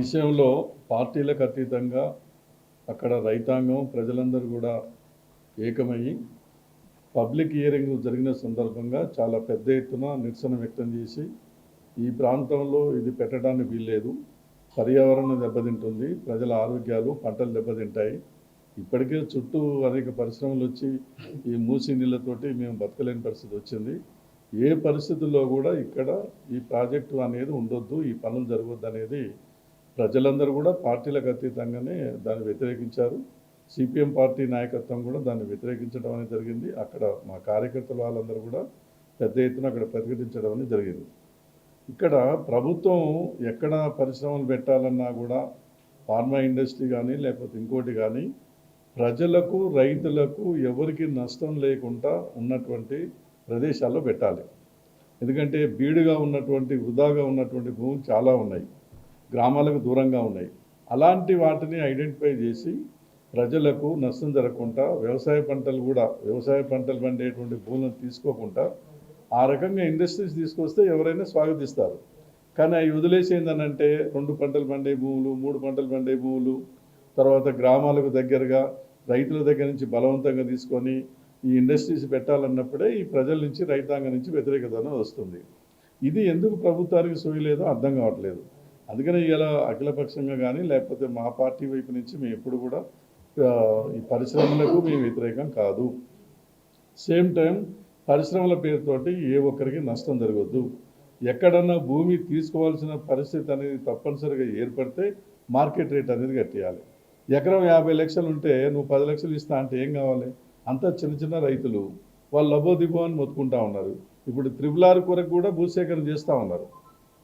విషయంలో పార్టీలకు అతీతంగా అక్కడ రైతాంగం ప్రజలందరూ కూడా ఏకమయ్యి పబ్లిక్ హియరింగ్ జరిగిన సందర్భంగా చాలా పెద్ద ఎత్తున నిరసన వ్యక్తం చేసి ఈ ప్రాంతంలో ఇది పెట్టడానికి వీల్లేదు. పర్యావరణం దెబ్బతింటుంది ప్రజల ఆరోగ్యాలు పంటలు దెబ్బతింటాయి. ఇప్పటికే చుట్టూ అనేక పరిశ్రమలు వచ్చి ఈ మూసి నీళ్ళతోటి మేము బతకలేని పరిస్థితి వచ్చింది. ఏ పరిస్థితుల్లో కూడా ఇక్కడ ఈ ప్రాజెక్టు అనేది ఉండొద్దు ఈ పనులు జరగొద్దు అనేది ప్రజలందరూ కూడా పార్టీలకు అతీతంగానే దాన్ని వ్యతిరేకించారు. సిపిఎం పార్టీ నాయకత్వం కూడా దాన్ని వ్యతిరేకించడం అనేది జరిగింది. అక్కడ మా కార్యకర్తల వాళ్ళందరూ కూడా పెద్ద ఎత్తున అక్కడ ప్రతిఘటించడం అనేది జరిగింది. ఇక్కడ ప్రభుత్వం ఎక్కడ పరిశ్రమలు పెట్టాలన్నా కూడా ఫార్మా ఇండస్ట్రీ కానీ లేకపోతే ఇంకోటి కానీ ప్రజలకు రైతులకు ఎవరికి నష్టం లేకుండా ఉన్నటువంటి ప్రదేశాల్లో పెట్టాలి. ఎందుకంటే బీడుగా ఉన్నటువంటి వృధాగా ఉన్నటువంటి భూములు చాలా ఉన్నాయి. గ్రామాలకు దూరంగా ఉన్నాయి. అలాంటి వాటిని ఐడెంటిఫై చేసి ప్రజలకు నష్టం జరగకుండా వ్యవసాయ పంటలు కూడా వ్యవసాయ పంటలు పండేటువంటి భూములను తీసుకోకుండా ఆ రకంగా ఇండస్ట్రీస్ తీసుకొస్తే ఎవరైనా స్వాగతిస్తారు. కానీ అవి వదిలేసి ఏంటనంటే రెండు పంటలు పండే భూములు మూడు పంటలు పండే భూములు తర్వాత గ్రామాలకు దగ్గరగా రైతుల దగ్గర నుంచి బలవంతంగా తీసుకొని ఈ ఇండస్ట్రీస్ పెట్టాలన్నప్పుడే ఈ ప్రజల నుంచి రైతాంగం నుంచి వ్యతిరేకత వస్తుంది. ఇది ఎందుకు ప్రభుత్వానికి సోయలేదో అర్థం కావట్లేదు. అందుకనే ఇలా అఖిలపక్షంగా కానీ లేకపోతే మా పార్టీ వైపు నుంచి మేము ఎప్పుడు కూడా ఈ పరిశ్రమలకు మేము వ్యతిరేకం కాదు. సేమ్ టైం పరిశ్రమల పేరుతోటి ఏ ఒక్కరికి నష్టం జరగద్దు. ఎక్కడన్నా భూమి తీసుకోవాల్సిన పరిస్థితి అనేది తప్పనిసరిగా ఏర్పడితే మార్కెట్ రేట్ అనేది కట్టేయాలి. ఎకరం యాభై లక్షలు ఉంటే నువ్వు పది లక్షలు ఇస్తా అంటే ఏం కావాలి? అంతా చిన్న చిన్న రైతులు. వాళ్ళు లబో దిబో అని మొత్తుకుంటా ఉన్నారు. ఇప్పుడు త్రిబుల్ ఆర్ కొరకు కూడా భూసేకరణ చేస్తూ ఉన్నారు.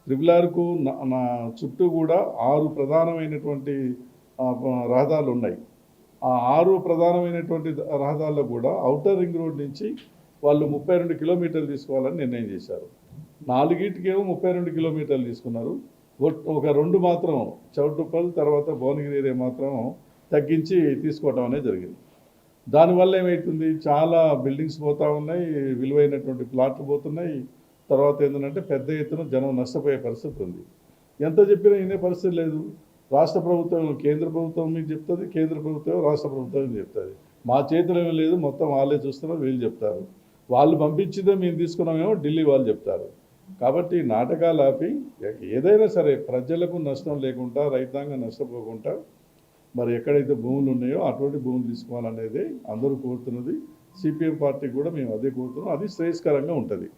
త్రిపుల్ ఆర్కు నా నా చుట్టూ కూడా ఆరు ప్రధానమైనటువంటి రహదారులు ఉన్నాయి. ఆ ఆరు ప్రధానమైనటువంటి రహదారుల్లో కూడా అవుటర్ రింగ్ రోడ్ నుంచి వాళ్ళు ముప్పై రెండు కిలోమీటర్లు తీసుకోవాలని నిర్ణయం చేశారు. నాలుగింటికేమో ముప్పై రెండు కిలోమీటర్లు తీసుకున్నారు. ఒక రెండు మాత్రం చౌటుప్పల్ తర్వాత భువనగిరి ఏరియా మాత్రం తగ్గించి తీసుకోవటం అనేది జరిగింది. దానివల్ల ఏమవుతుంది చాలా బిల్డింగ్స్ పోతూ ఉన్నాయి విలువైనటువంటి ప్లాట్లు పోతున్నాయి. తర్వాత ఏంటంటే పెద్ద ఎత్తున జనం నష్టపోయే పరిస్థితి ఉంది. ఎంత చెప్పినా వినే పరిస్థితి లేదు. రాష్ట్ర ప్రభుత్వం కేంద్ర ప్రభుత్వం మీకు చెప్తుంది కేంద్ర ప్రభుత్వం రాష్ట్ర ప్రభుత్వం మీకు చెప్తుంది. మా చేతిలో ఏమీ లేదు మొత్తం వాళ్ళే చూస్తున్నారు వీళ్ళు చెప్తారు. వాళ్ళు పంపించిందే మేము తీసుకున్నామేమో ఢిల్లీ వాళ్ళు చెప్తారు. కాబట్టి నాటకాలు ఆపి ఏదైనా సరే ప్రజలకు నష్టం లేకుండా రైతాంగం నష్టపోకుండా మరి ఎక్కడైతే భూములు ఉన్నాయో అటువంటి భూములు తీసుకోవాలనేది అందరూ కోరుతున్నది. సిపిఎం పార్టీ కూడా మేము అదే కోరుతున్నాం. అది శ్రేయస్కరంగా ఉంటుంది.